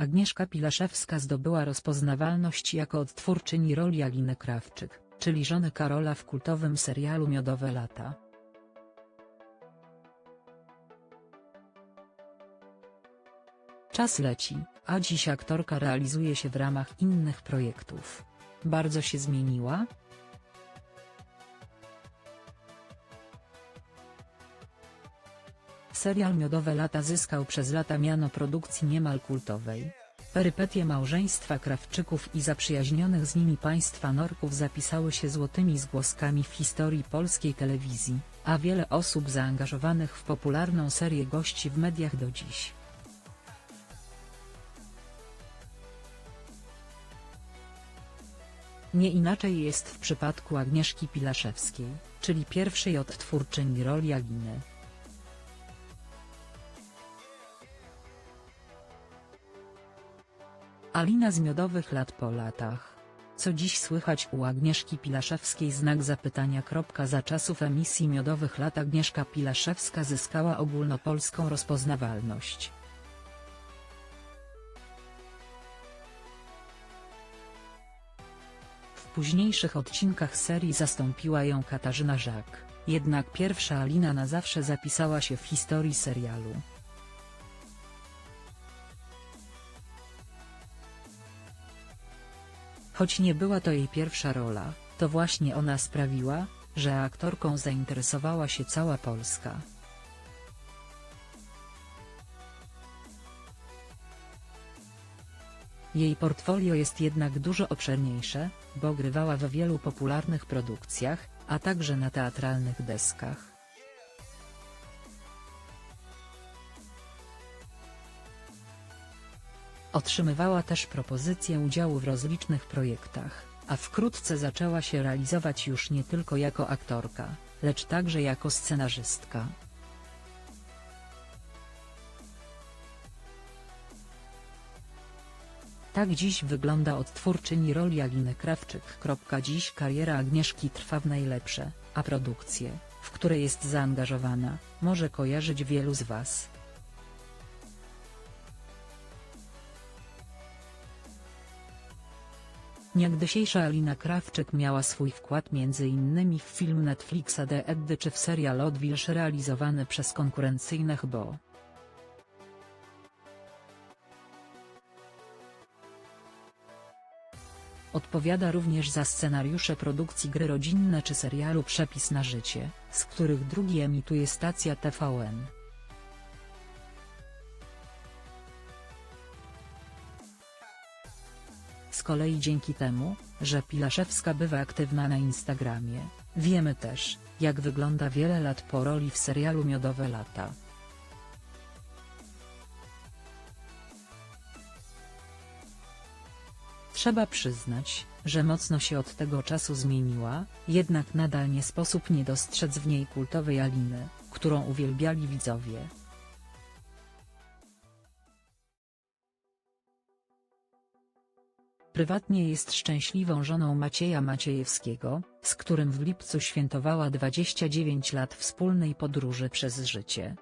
Agnieszka Pilaszewska zdobyła rozpoznawalność jako odtwórczyni roli Aliny Krawczyk, czyli żony Karola w kultowym serialu Miodowe lata. Czas leci, a dziś aktorka realizuje się w ramach innych projektów. Bardzo się zmieniła? Serial Miodowe lata zyskał przez lata miano produkcji niemal kultowej. Perypetie małżeństwa Krawczyków i zaprzyjaźnionych z nimi państwa Norków zapisały się złotymi zgłoskami w historii polskiej telewizji, a wiele osób zaangażowanych w popularną serię gości w mediach do dziś. Nie inaczej jest w przypadku Agnieszki Pilaszewskiej, czyli pierwszej odtwórczyni roli Aliny. Alina z miodowych lat po latach. Co dziś słychać u Agnieszki Pilaszewskiej znak zapytania. Za czasów emisji Miodowych lat Agnieszka Pilaszewska zyskała ogólnopolską rozpoznawalność. W późniejszych odcinkach serii zastąpiła ją Katarzyna Żak, jednak pierwsza Alina na zawsze zapisała się w historii serialu. Choć nie była to jej pierwsza rola, to właśnie ona sprawiła, że aktorką zainteresowała się cała Polska. Jej portfolio jest jednak dużo obszerniejsze, bo grywała w wielu popularnych produkcjach, a także na teatralnych deskach. Otrzymywała też propozycje udziału w rozlicznych projektach, a wkrótce zaczęła się realizować już nie tylko jako aktorka, lecz także jako scenarzystka. Tak dziś wygląda odtwórczyni roli Aliny Krawczyk. Dziś kariera Agnieszki trwa w najlepsze, a produkcje, w które jest zaangażowana, może kojarzyć wielu z Was. Niegdysiejsza Alina Krawczyk miała swój wkład m.in. w film Netflixa The Eddy czy w serial Odwilż realizowany przez konkurencyjne HBO. Odpowiada również za scenariusze produkcji gry rodzinne czy serialu Przepis na życie, z których drugi emituje stacja TVN. Z kolei dzięki temu, że Pilaszewska bywa aktywna na Instagramie, wiemy też, jak wygląda wiele lat po roli w serialu Miodowe lata. Trzeba przyznać, że mocno się od tego czasu zmieniła, jednak nadal nie sposób nie dostrzec w niej kultowej Aliny, którą uwielbiali widzowie. Prywatnie jest szczęśliwą żoną Macieja Maciejewskiego, z którym w lipcu świętowała 29 lat wspólnej podróży przez życie.